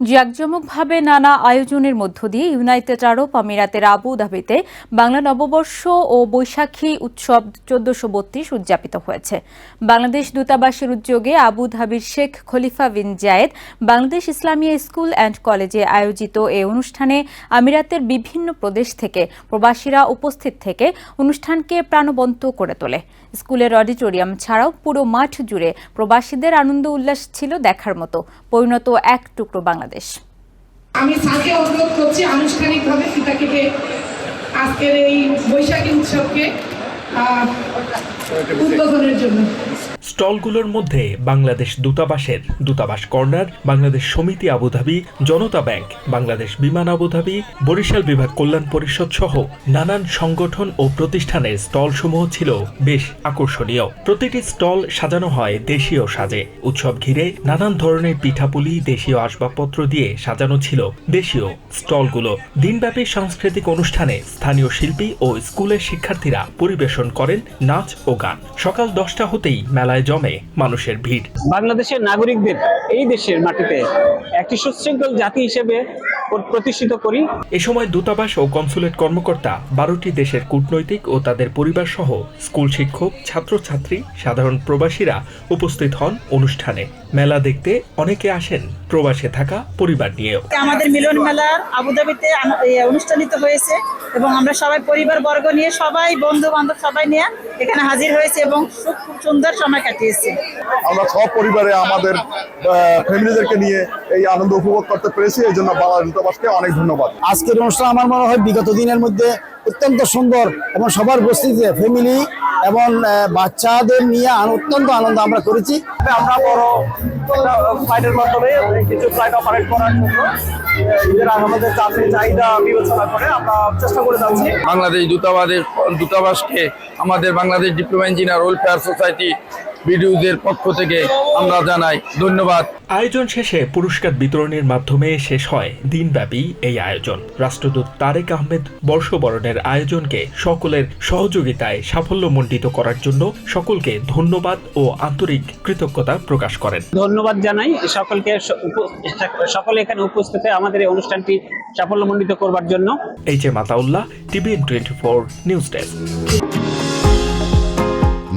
জাঁকজমকভাবে নানা আয়োজনের মধ্য দিয়ে ইউনাইটেড আরব আমিরাতের আবু ধাবিতে বাংলা নববর্ষ ও বৈশাখী উৎসব চোদ্দশো বত্রিশ উদযাপিত হয়েছে। বাংলাদেশ দূতাবাসের উদ্যোগে Abu ধাবির Sheikh Khalifa bin Zayed Bangladesh Islamia school and কলেজে আয়োজিত এ অনুষ্ঠানে আমিরাতের বিভিন্ন প্রদেশ থেকে প্রবাসীরা উপস্থিত থেকে অনুষ্ঠানকে প্রাণবন্ত করে তোলে। স্কুলের অডিটোরিয়াম ছাড়াও পুরো মাঠ জুড়ে প্রবাসীদের আনন্দ উল্লাস ছিল দেখার মতো। পরিণত এক টুকরো বাংলাদেশ। আমি স্যারকে অনুরোধ করছি আনুষ্ঠানিকভাবে ফিতা কেটে আজকের এই বৈশাখী উৎসবকে উদ্বোধনের জন্য। স্টলগুলোর মধ্যে বাংলাদেশ দূতাবাসের দূতাবাস কর্নার, বাংলাদেশ সমিতি আবুধাবি জনতা ব্যাংক, বাংলাদেশ বিমান আবুধাবি বরিশাল বিভাগ কল্যাণ পরিষদ সহ নানান সংগঠন ও প্রতিষ্ঠানের স্টলসমূহ ছিল বেশ আকর্ষণীয়। প্রতিটি স্টল সাজানো হয় দেশীয় সাজে। উৎসব ঘিরে নানান ধরনের পিঠাপুলি, দেশীয় আসবাবপত্র দিয়ে সাজানো ছিল দেশীয় স্টলগুলো। দিনব্যাপী সাংস্কৃতিক অনুষ্ঠানে স্থানীয় শিল্পী ও স্কুলের শিক্ষার্থীরা পরিবেশন করেন নাচ ও গান। সকাল দশটা হতেই মেলায় জমে মানুষের ভিড়। বাংলাদেশের নাগরিকদের এই দেশের মাটিতে একটি সুশৃঙ্খল জাতি হিসেবে প্রতিষ্ঠিত করি। এ সময় দূতাবাস ও কনসুলেট কর্মকর্তা বারোটি দেশের কূটনৈতিক ও তাদের পরিবার সহ স্কুল শিক্ষক ছাত্রছাত্রী সাধারণ প্রবাসীরা উপস্থিত হন অনুষ্ঠানে। মেলা দেখতে অনেকে আসেন প্রবাসে থাকা পরিবার নিয়েও। আমাদের মিলন মেলা আবুধাবিতে অনুষ্ঠানিত হয়েছে এবং আমরা সবাই পরিবার বর্গ নিয়ে সবাই বন্ধু বান্ধব সবাই নিয়ে এখানে হাজির হয়েছে এবং খুব খুব সুন্দর সময় কাটিয়েছি। আমরা সব পরিবারে আমাদের ফ্যামিলিদেরকে নিয়ে এই আনন্দ উপভোগ করতে পেরেছি। এই জন্য বাংলা দূতাবাসকে অনেক ধন্যবাদ। আজকের অনুষ্ঠান আমার মনে হয় বিগত দিনের মধ্যে অত্যন্ত সুন্দর এবং সবার উপস্থিতিতে ফ্যামিলি এবং বাচ্চাদের নিয়ে অত্যন্ত আনন্দ আমরা করেছি। আমরা বড় ফ্লাইটের মাধ্যমে কিছু ফ্লাইট অপারেট করার জন্য আমাদের চাহিদা বিবেচনা করে আমরা চেষ্টা করে যাচ্ছি। বাংলাদেশ দূতাবাসের দূতাবাসকে আমাদের Bangladesh diploma engineer welfare society বিডিউদের পক্ষ থেকে আমরা জানাই ধন্যবাদ। আয়োজন শেষে পুরস্কার বিতরণের মাধ্যমে শেষ হয় দিনব্যাপী এই আয়োজন। রাষ্ট্রদূত তারেক আহমেদ বর্ষবরণের আয়োজনকে সকলের সহযোগিতায় সাফল্যমণ্ডিত করার জন্য সকলকে ধন্যবাদ ও আন্তরিক কৃতজ্ঞতা প্রকাশ করেন। ধন্যবাদ জানাই। সকলকে সকলে এখানে উপস্থিত আমাদের এই অনুষ্ঠানটি সাফল্যমণ্ডিত করবার জন্য। H A Mataullah TVN twenty four news desk.